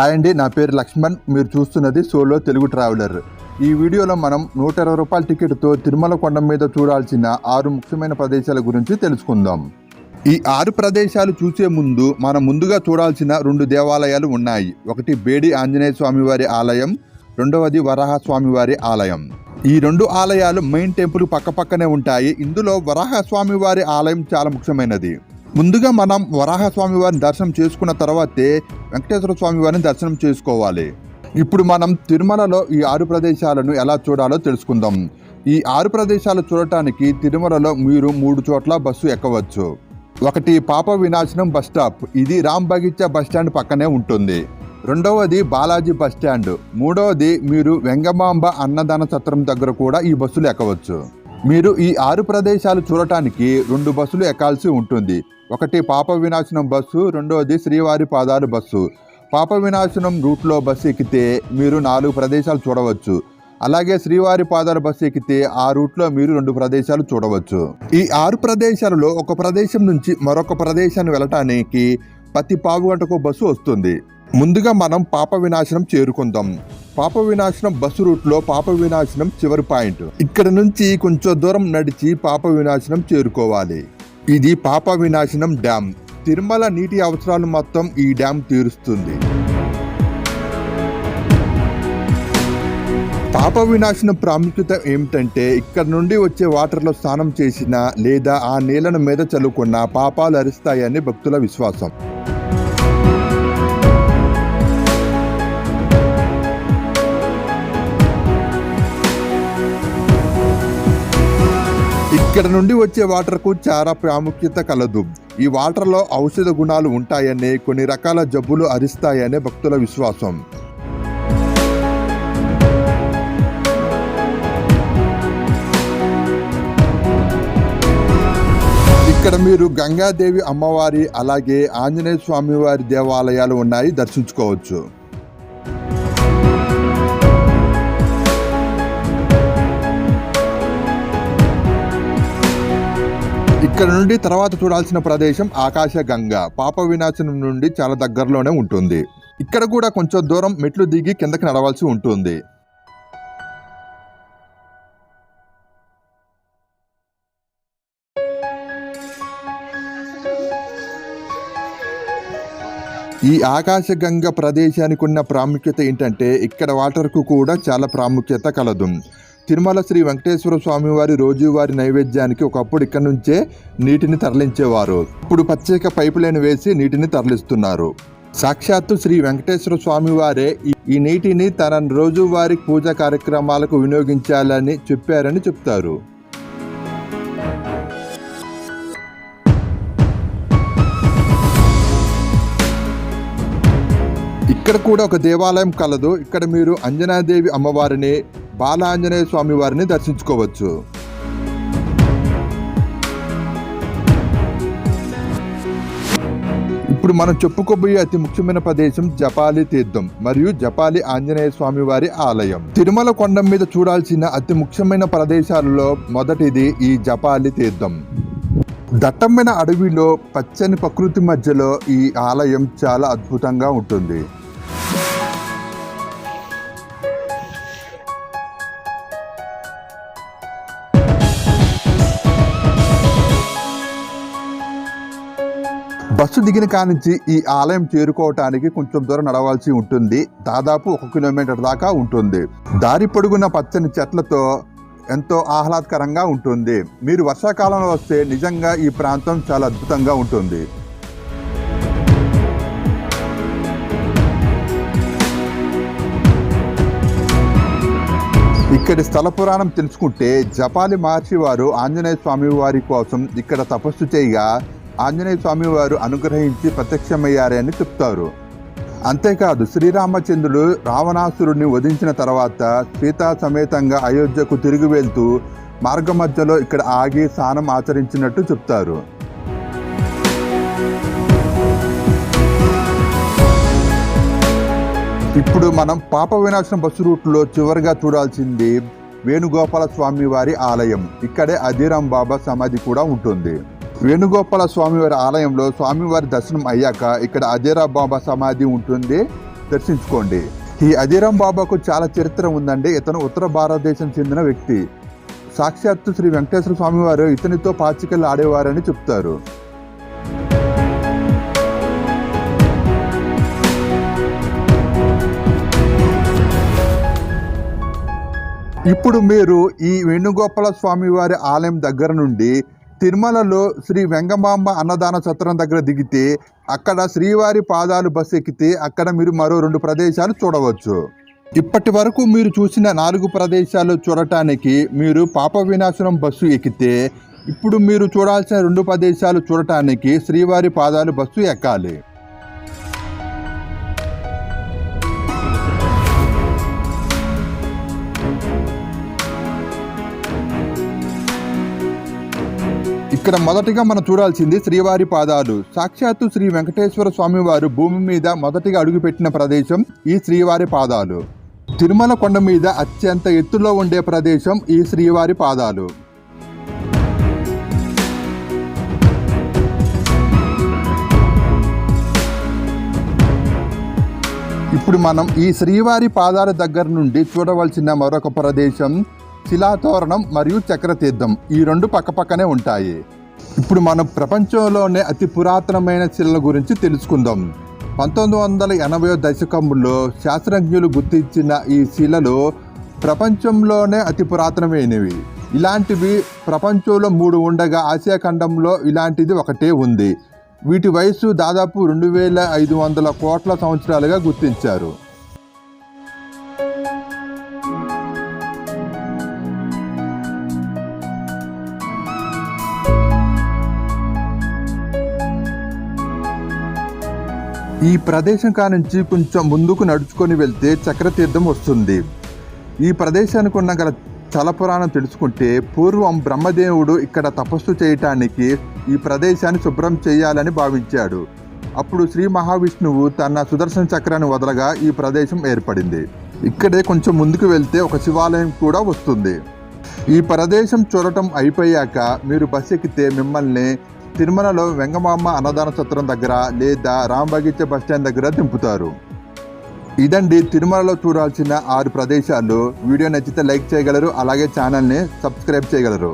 Hi అండి నా పేరు లక్ష్మణ్. మీరు చూస్తున్నది సోలో తెలుగు ట్రావెలర్. ఈ వీడియోలో మనం నూట ఇరవై రూపాయల టికెట్తో తిరుమల కొండ మీద చూడాల్సిన ఆరు ముఖ్యమైన ప్రదేశాల గురించి తెలుసుకుందాం. ఈ ఆరు ప్రదేశాలు చూసే ముందు మనం ముందుగా చూడాల్సిన రెండు దేవాలయాలు ఉన్నాయి. ఒకటి బేడి ఆంజనేయ స్వామివారి ఆలయం రెండవది వరాహ స్వామివారి ఆలయం. ఈ రెండు ఆలయాలు మెయిన్ టెంపుల్ పక్కపక్కనే ఉంటాయి. ఇందులో వరాహ స్వామివారి ఆలయం చాలా ముఖ్యమైనది. ముందుగా మనం వరాహ స్వామి వారిని దర్శనం చేసుకున్న తర్వాతే వెంకటేశ్వర స్వామి వారిని దర్శనం చేసుకోవాలి. ఇప్పుడు మనం తిరుమలలో ఈ ఆరు ప్రదేశాలను ఎలా చూడాలో తెలుసుకుందాం. ఈ ఆరు ప్రదేశాలు చూడటానికి తిరుమలలో మీరు మూడు చోట్ల బస్సు ఎక్కవచ్చు. ఒకటి పాప వినాశనం బస్ స్టాప్. ఇది రామ్ బగీచా బస్ స్టాండ్ పక్కనే ఉంటుంది. రెండవది బాలాజీ బస్ స్టాండ్. మూడవది మీరు వెంగమాంబ అన్నదాన సత్రం దగ్గర కూడా ఈ బస్సులు ఎక్కవచ్చు. మీరు ఈ ఆరు ప్రదేశాలు చూడటానికి రెండు బస్సులు ఎక్కాల్సి ఉంటుంది. ఒకటి పాప వినాశనం బస్సు రెండవది శ్రీవారి పాదాలు బస్సు. పాప వినాశనం రూట్లో బస్సు ఎక్కితే మీరు నాలుగు ప్రదేశాలు చూడవచ్చు. అలాగే శ్రీవారి పాదాల బస్సు ఎక్కితే ఆ రూట్లో మీరు రెండు ప్రదేశాలు చూడవచ్చు. ఈ ఆరు ప్రదేశాలలో ఒక ప్రదేశం నుంచి మరొక ప్రదేశాన్ని వెళ్ళటానికి ప్రతి పావు గంటకు బస్సు వస్తుంది. ముందుగా మనం పాప వినాశనం చేరుకుందాం. పాప వినాశనం బస్సు రూట్లో పాప వినాశనం చివరి పాయింట్. ఇక్కడ నుంచి కొంచెం దూరం నడిచి పాప వినాశనం చేరుకోవాలి. ఇది పాప వినాశనం డ్యామ్. తిరుమల నీటి అవసరాలు మొత్తం ఈ డ్యామ్ తీరుస్తుంది. పాప వినాశనం ప్రాముఖ్యత ఏమిటంటే ఇక్కడ నుండి వచ్చే వాటర్లో స్నానం చేసిన లేదా ఆ నీళ్ళను మీద చల్లుకున్న పాపాలు అరిస్తాయని భక్తుల విశ్వాసం. ఇక్కడ నుండి వచ్చే వాటర్కు చాలా ప్రాముఖ్యత కలదు. ఈ వాటర్లో ఔషధ గుణాలు ఉంటాయని కొన్ని రకాల జబ్బులు అరిస్తాయని భక్తుల విశ్వాసం. ఇక్కడ మీరు గంగాదేవి అమ్మవారి అలాగే ఆంజనేయ స్వామివారి దేవాలయాలు ఉన్నాయి దర్శించుకోవచ్చు. ఇక్కడ నుండి తర్వాత చూడాల్సిన ప్రదేశం ఆకాశ గంగ పాప వినాశనం నుండి చాలా దగ్గరలోనే ఉంటుంది. ఇక్కడ కూడా కొంచెం దూరం మెట్లు దిగి కిందకి నడవాల్సి ఉంటుంది. ఈ ఆకాశగంగ ప్రదేశానికి ఉన్న ప్రాముఖ్యత ఏంటంటే ఇక్కడ వాటర్కు కూడా చాలా ప్రాముఖ్యత కలదు. తిరుమల శ్రీ వెంకటేశ్వర స్వామివారి రోజువారి నైవేద్యానికి ఒకప్పుడు ఇక్కడ నుంచే నీటిని తరలించేవారు. ఇప్పుడు ప్రత్యేక పైపు లైన్ వేసి నీటిని తరలిస్తున్నారు. సాక్షాత్తు శ్రీ వెంకటేశ్వర స్వామివారే ఈ- ఈ నీటిని తన రోజువారీ పూజా కార్యక్రమాలకు వినియోగించాలని చెప్పారని చెప్తారు. ఇక్కడ కూడా ఒక దేవాలయం కలదు. ఇక్కడ మీరు అంజనాదేవి అమ్మవారిని బాలాంజనేయ స్వామి వారిని దర్శించుకోవచ్చు. ఇప్పుడు మనం చెప్పుకోబోయే అతి ముఖ్యమైన ప్రదేశం జపాలి తీర్థం మరియు జపాలి ఆంజనేయ స్వామి వారి ఆలయం. తిరుమల కొండ మీద చూడాల్సిన అతి ముఖ్యమైన ప్రదేశాలలో మొదటిది ఈ జపాలి తీర్థం. దట్టమైన అడవిలో పచ్చని ప్రకృతి మధ్యలో ఈ ఆలయం చాలా అద్భుతంగా ఉంటుంది. బస్సు దిగిన కానించి ఈ ఆలయం చేరుకోవటానికి కొంచెం దూరం నడవాల్సి ఉంటుంది. దాదాపు ఒక కిలోమీటర్ దాకా ఉంటుంది. దారి పొడుగున పచ్చని చెట్లతో ఎంతో ఆహ్లాదకరంగా ఉంటుంది. మీరు వర్షాకాలంలో వస్తే నిజంగా ఈ ప్రాంతం చాలా అద్భుతంగా ఉంటుంది. ఇక్కడి స్థల పురాణం తెలుసుకుంటే జపాలి మహర్షి వారు ఆంజనేయ స్వామి వారి కోసం ఇక్కడ తపస్సు చేయగా ఆంజనేయ స్వామి వారు అనుగ్రహించి ప్రత్యక్షమయ్యారని చెప్తారు. అంతేకాదు శ్రీరామచంద్రుడు రావణాసురుడిని వధించిన తర్వాత సీతా సమేతంగా అయోధ్యకు తిరిగి వెళ్తూ మార్గ మధ్యలో ఇక్కడ ఆగి స్నానం ఆచరించినట్టు చెప్తారు. ఇప్పుడు మనం పాప వినాశనం బస్సు రూట్లో చివరిగా చూడాల్సింది వేణుగోపాల స్వామి వారి ఆలయం. ఇక్కడే అధీరాం బాబా సమాధి కూడా ఉంటుంది. వేణుగోపాల స్వామివారి ఆలయంలో స్వామివారి దర్శనం అయ్యాక ఇక్కడ అజేరా బాబా సమాధి ఉంటుంది. దర్శించుకోండి. ఈ అజీరాం బాబాకు చాలా చరిత్ర ఉందండి. ఇతను ఉత్తర భారతదేశం చెందిన వ్యక్తి. సాక్షాత్తు శ్రీ వెంకటేశ్వర స్వామివారు ఇతనితో పాచికలు ఆడేవారని చెప్తారు. ఇప్పుడు మీరు ఈ వేణుగోపాల స్వామివారి ఆలయం దగ్గర నుండి తిరుమలలో శ్రీ వెంగమాంబ అన్నదాన సత్రం దగ్గర దిగితే అక్కడ శ్రీవారి పాదాలు బస్సు ఎక్కితే అక్కడ మీరు మరో రెండు ప్రదేశాలు చూడవచ్చు. ఇప్పటి వరకు మీరు చూసిన నాలుగు ప్రదేశాలు చూడటానికి మీరు పాప వినాశనం బస్సు ఎక్కితే ఇప్పుడు మీరు చూడాల్సిన రెండు ప్రదేశాలు చూడటానికి శ్రీవారి పాదాలు బస్సు ఎక్కాలి. ఇక్కడ మొదటిగా మనం చూడాల్సింది శ్రీవారి పాదాలు. సాక్షాత్తు శ్రీ వెంకటేశ్వర స్వామి వారు భూమి మీద మొదటిగా అడుగుపెట్టిన ప్రదేశం ఈ శ్రీవారి పాదాలు. తిరుమల కొండ మీద అత్యంత ఎత్తులో ఉండే ప్రదేశం ఈ శ్రీవారి పాదాలు. ఇప్పుడు మనం ఈ శ్రీవారి పాదాల దగ్గర నుండి చూడవలసిన మరొక ప్రదేశం శిలాతోరణం మరియు చక్రతీర్థం ఈ రెండు పక్కపక్కనే ఉంటాయి. ఇప్పుడు మనం ప్రపంచంలోనే అతి పురాతనమైన శిలల గురించి తెలుసుకుందాం. పంతొమ్మిది వందల ఎనభై దశకంలో శాస్త్రజ్ఞులు గుర్తించిన ఈ శిలలు ప్రపంచంలోనే అతి పురాతనమైనవి. ఇలాంటివి ప్రపంచంలో మూడు ఉండగా ఆసియా ఖండంలో ఇలాంటిది ఒకటే ఉంది. వీటి వయసు దాదాపు రెండు వేల ఐదు వందల కోట్ల సంవత్సరాలుగా గుర్తించారు. ఈ ప్రదేశం కానుంచి కొంచెం ముందుకు నడుచుకొని వెళ్తే చక్రతీర్థం వస్తుంది. ఈ ప్రదేశానికి ఉన్న గల చలపురాణం తెలుసుకుంటే పూర్వం బ్రహ్మదేవుడు ఇక్కడ తపస్సు చేయటానికి ఈ ప్రదేశాన్ని శుభ్రం చేయాలని భావించాడు. అప్పుడు శ్రీ మహావిష్ణువు తన సుదర్శన చక్రాన్ని వదలగా ఈ ప్రదేశం ఏర్పడింది. ఇక్కడే కొంచెం ముందుకు వెళ్తే ఒక శివాలయం కూడా వస్తుంది. ఈ ప్రదేశం చూడటం అయిపోయాక మీరు బస్ ఎక్కితే మిమ్మల్ని తిరుమలలో వెంగమామ అన్నదాన సత్రం దగ్గర లేదా రాంబగిచ్చ బస్ స్టాండ్ దగ్గర దింపుతారు. ఇదండి తిరుమలలో చూడాల్సిన ఆరు ప్రదేశాలు. వీడియో నచ్చితే లైక్ చేయగలరు అలాగే ఛానల్ని సబ్స్క్రైబ్ చేయగలరు.